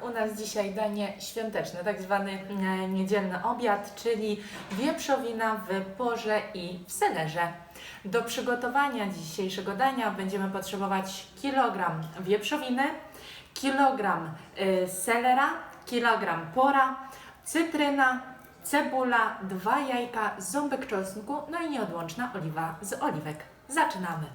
U nas dzisiaj danie świąteczne, tak zwany e, niedzielny obiad, czyli wieprzowina w porze i w selerze. Do przygotowania dzisiejszego dania będziemy potrzebować kilogram wieprzowiny, kilogram e, selera, kilogram pora, cytryna, cebula, dwa jajka, ząbek czosnku, no i nieodłączna oliwa z oliwek. Zaczynamy!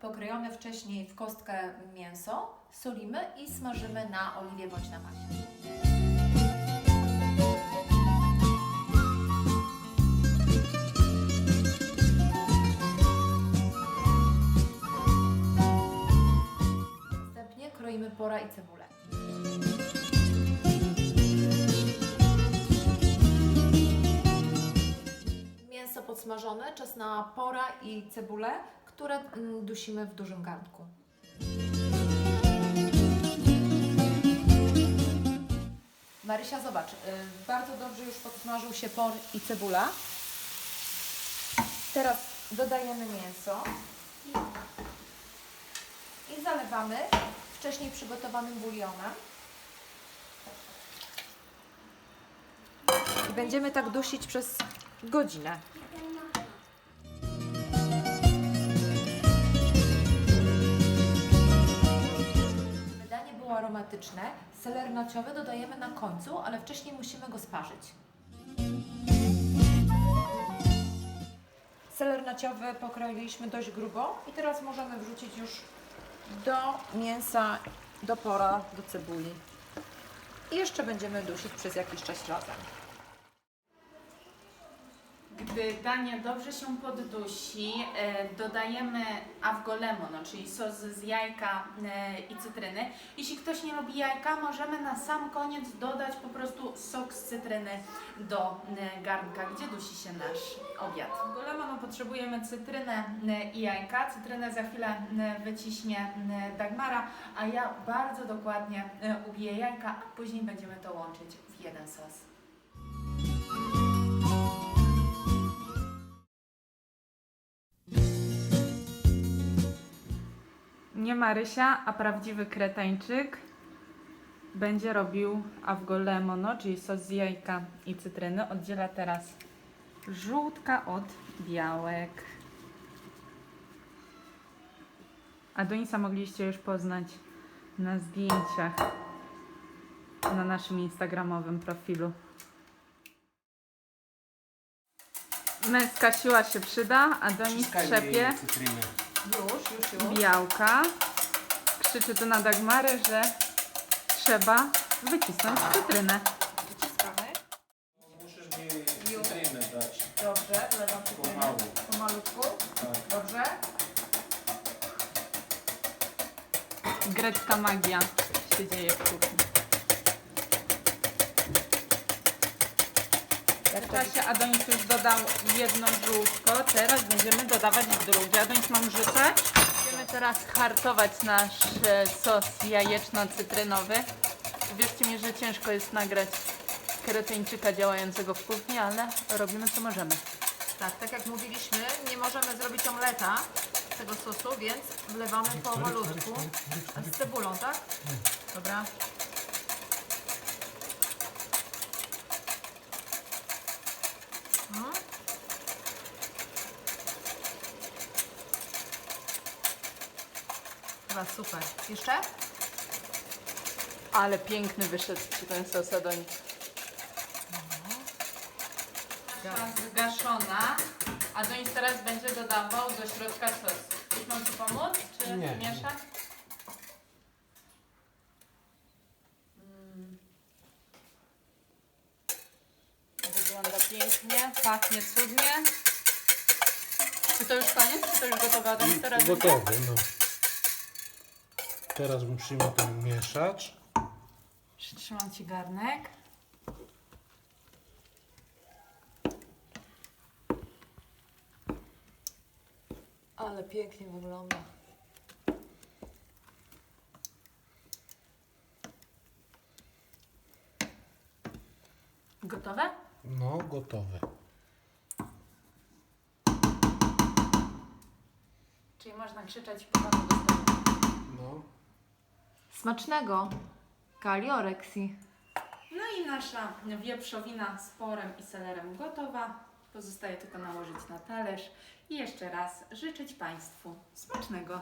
Pokrojone wcześniej w kostkę mięso solimy i smażymy na oliwie bądź na maśle. Następnie kroimy pora i cebulę. Mięso podsmażone, czas na pora i cebulę, które mm, dusimy w dużym garnku. Marysia, zobacz, y, bardzo dobrze już podsmażył się por i cebula. Teraz dodajemy mięso i zalewamy wcześniej przygotowanym bulionem. I będziemy tak dusić przez godzinę. Aromatyczne, seler naciowy dodajemy na końcu, ale wcześniej musimy go sparzyć. Seler pokroiliśmy dość grubo i teraz możemy wrzucić już do mięsa, do pora, do cebuli. I jeszcze będziemy dusić przez jakiś czas razem. Gdy danie dobrze się poddusi, e, dodajemy avgolemono, czyli sos z jajka e, i cytryny. Jeśli ktoś nie lubi jajka, możemy na sam koniec dodać po prostu sok z cytryny do e, garnka, gdzie dusi się nasz obiad. Avgolemono potrzebujemy cytrynę i jajka. Cytrynę za chwilę wyciśnie Dagmara, a ja bardzo dokładnie ubiję jajka, a później będziemy to łączyć w jeden sos. Nie Marysia, a prawdziwy kretańczyk będzie robił avgolemono, czyli sos z jajka i cytryny. Oddziela teraz żółtka od białek. Adonisa mogliście już poznać na zdjęciach na naszym instagramowym profilu. Męska siła się przyda, Adonis Wciskajmy trzepie. Już, już, już. białka. Krzyczy tu na Dagmarę, że trzeba wycisnąć cytrynę. Wyciskamy. Musisz mi cytrynę dać. Dobrze, wlewam cytrynę. Pomału. Pomalutku. Tak. Dobrze. Grecka magia się dzieje w kuchni. W czasie Adonis już dodał jedno żółtko, teraz będziemy dodawać drugie. Adonis mam rzucać. Będziemy teraz hartować nasz e, sos jajeczno-cytrynowy. Wierzcie mi, że ciężko jest nagrać kretyńczyka działającego w kuchni, ale robimy co możemy. Tak, tak jak mówiliśmy, nie możemy zrobić omleta z tego sosu, więc wlewamy po malutku. Z cebulą, tak? Dobra. Chyba super. Jeszcze? Ale piękny wyszedł ci ten sos Adonis. Zgaszona. Adonis teraz będzie dodawał do środka sos. Już mam Ci pomóc? Czy Nie. mieszać? Wygląda pięknie, pachnie cudnie. Czy to już koniec? Czy to już gotowe? Adonis teraz będzie? Gotowy, no. Teraz musimy to mieszać. Przytrzymam Ci garnek. Ale pięknie wygląda. Gotowe? No, gotowe. Czyli można krzyczeć potem dostawić. Smacznego! Kalioreksi. No i nasza wieprzowina z porem i selerem gotowa. Pozostaje tylko nałożyć na talerz i jeszcze raz życzyć Państwu smacznego.